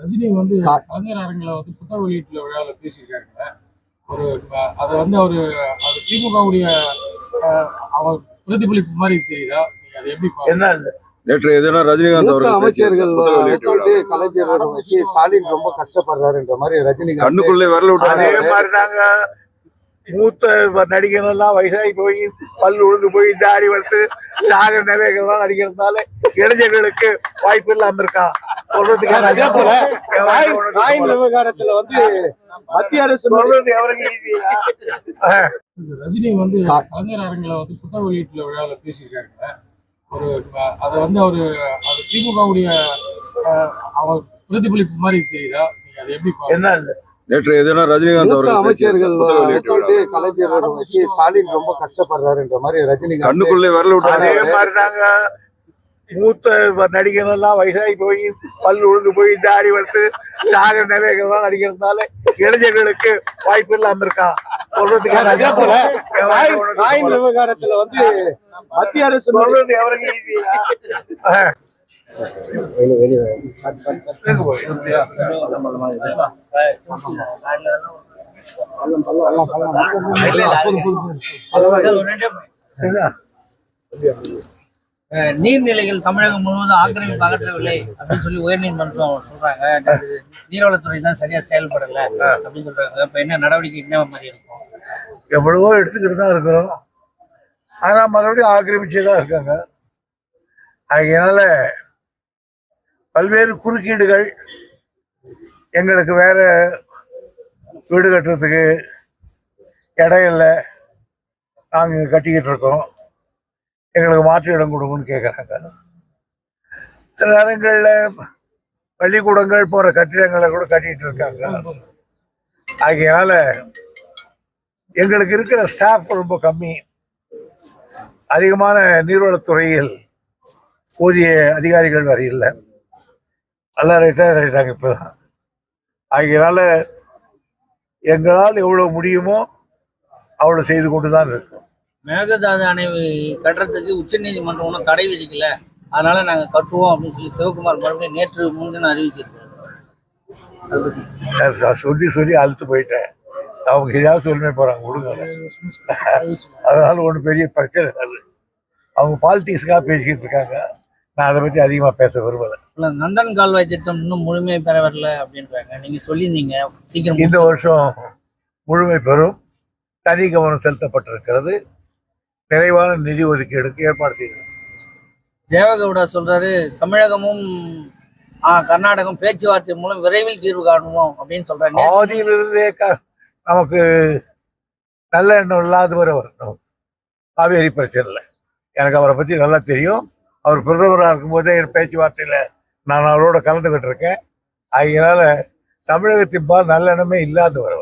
ரஜினி வந்து கலைஞர் அரங்கில் வந்து புத்தக வெளியீட்டுல விழாவில் பேசியிருக்காருங்க. ஒரு அது வந்து அவரு அது திமுகவுடைய அவர் பிரதிபலிப்பு மாதிரி தெரியுதா? நீங்க அதை எப்படி? என்ன? நேற்று எதுனா ரஜினிகாந்த் மூத்த அவர்கள் அமைச்சர்கள் வெளியீட்டு கலைஞர் வச்சு ஸ்டாலின் ரொம்ப கஷ்டப்படுறாருன்ற மாதிரி ரஜினிகாந்த் கண்ணுக்குள்ளே விரல் அதே விட்டாங்க மாதிரிதாங்க. மூத்த நடிகர் எல்லாம் வயசாகி போய் பல் உழுந்து போய் தாடி வளர்த்து சாகர நிலைகள்லாம் நடிக்கிறதுனால இளைஞர்களுக்கு வாய்ப்பு இல்லாம இருக்கா? சொல்றதுக்கு அதே போல காயின் எவனுக்கு காயின் விவகாரத்துல வந்து மத்திய அரசு சொல்றது எவனுக்கு ஈஸியா ரஜினி வந்து கலைஞர் அரங்கில் வந்து புத்தக வெளியீட்டுல விழாவில் பேசியிருக்காருங்க. ஒரு அது வந்து அவரு அது திமுகவுடைய அவர் பிரதிபலிப்பு மாதிரி தெரியுதா? நீங்க அதை எப்படி? என்ன? நேற்று எதுனா ரஜினிகாந்த் அவர்கள் அமைச்சர்கள் கலைஞர் வச்சு ஸ்டாலின் ரொம்ப கஷ்டப்படுறாருன்ற மாதிரி ரஜினிகாந்த் கண்ணுக்குள்ளே விரல் அதே விட்டாங்க மாதிரிதாங்க. மூத்த நடிகர் எல்லாம் வயசாகி போய் பல் உழுந்து போய் தாடி வளர்த்து சாகர நிலைகள்லாம் நடிக்கிறதுனால இளைஞர்களுக்கு வாய்ப்பு இல்லாம இருக்கா? சொல்றதுக்கு விவகாரத்துல வந்து மத்திய அரசு சொல்றது எவனுக்கு ஈஸியா நீர்நிலைகள் தமிழகம் முழுவதும் ஆக்கிரமிப்பு அகற்றவில்லை அப்படின்னு சொல்லி உயர்நீதிமன்றம் சொல்றாங்க. நீர்வளத்துறை தான் சரியா செயல்படல அப்படின்னு சொல்றாங்க. இப்ப என்ன நடவடிக்கை என்ன மாதிரி இருக்கும்? எவ்வளவோ எடுத்துக்கிட்டு தான் இருக்கிறோம். ஆனா மறுபடியும் ஆக்கிரமிச்சே தான் இருக்காங்க. அதனால பல்வேறு குறுக்கீடுகள் எங்களுக்கு வேற வீடு கட்டுறதுக்கு இடம் இல்லை நாங்கள் கட்டிக்கிட்டு இருக்கோம். எங்களுக்கு மாற்று இடம் கொடுங்கன்னு கேட்குறாங்க சில நேரங்களில் பள்ளிக்கூடங்கள் போகிற கட்டிடங்களை கூட கட்டிட்டு இருக்காங்க. ஆகையினால எங்களுக்கு இருக்கிற ஸ்டாஃப் ரொம்ப கம்மி. அதிகமான நீர்வளத்துறையில் போதிய அதிகாரிகள் வரை இல்லை. எல்லாம் ரிட்டையர் ஆகிட்டாங்க இப்போதான். ஆகையினால எங்களால் எவ்வளோ முடியுமோ அவ்வளோ செய்து கொண்டு தான் இருக்கும் மேகதாது அணை கட்டுறதுக்கு உச்சநீதிமன்றம் ஒன்றும் தடை விதிக்கல. அதனால நாங்க கட்டுவோம் அப்படின்னு சொல்லி சிவகுமார் மறுபடியும் நேற்று முன்தினம் அதை நான் சொல்லி சொல்லி அழுத்து போயிட்டேன். அவங்க ஏதாவது சொல்லுமே போகிறாங்க விடுங்க அதனால ஒன்றும் பெரிய பிரச்சனை அது. அவங்க பாலிட்டிக்ஸ்க்காக பேசிக்கிட்டு இருக்காங்க. நான் அதை பற்றி அதிகமாக பேச விரும்பலை. இல்ல, நந்தன் கால்வாய் திட்டம் இன்னும் முழுமையை பெற வரல அப்படின்றாங்க. நீங்க சொல்லியிருந்தீங்க. சீக்கிரம் இந்த வருஷம் முழுமை பெறும். தனி கவனம் செலுத்தப்பட்டிருக்கிறது. நிறைவான நிதி ஒதுக்கீடுக்கு ஏற்பாடு செய்யும் தேவகவுடா சொல்றாரு தமிழகமும் கர்நாடகம் பேச்சுவார்த்தை மூலம் விரைவில் தீர்வு காணுவோம் அப்படின்னு சொல்றாரு. ஆதியிலிருந்தே நமக்கு நல்ல எண்ணம் இல்லாதவரை அவர் நமக்கு. காவேரி பிரச்சனை இல்லை. எனக்கு அவரை பற்றி நல்லா தெரியும். அவர் பிரதமராக இருக்கும்போதே என் பேச்சுவார்த்தையில் நான் அவரோட கலந்துக்கிட்டு இருக்கேன். அதனால தமிழகத்தின் பால் நல்ல எண்ணமே இல்லாதவர்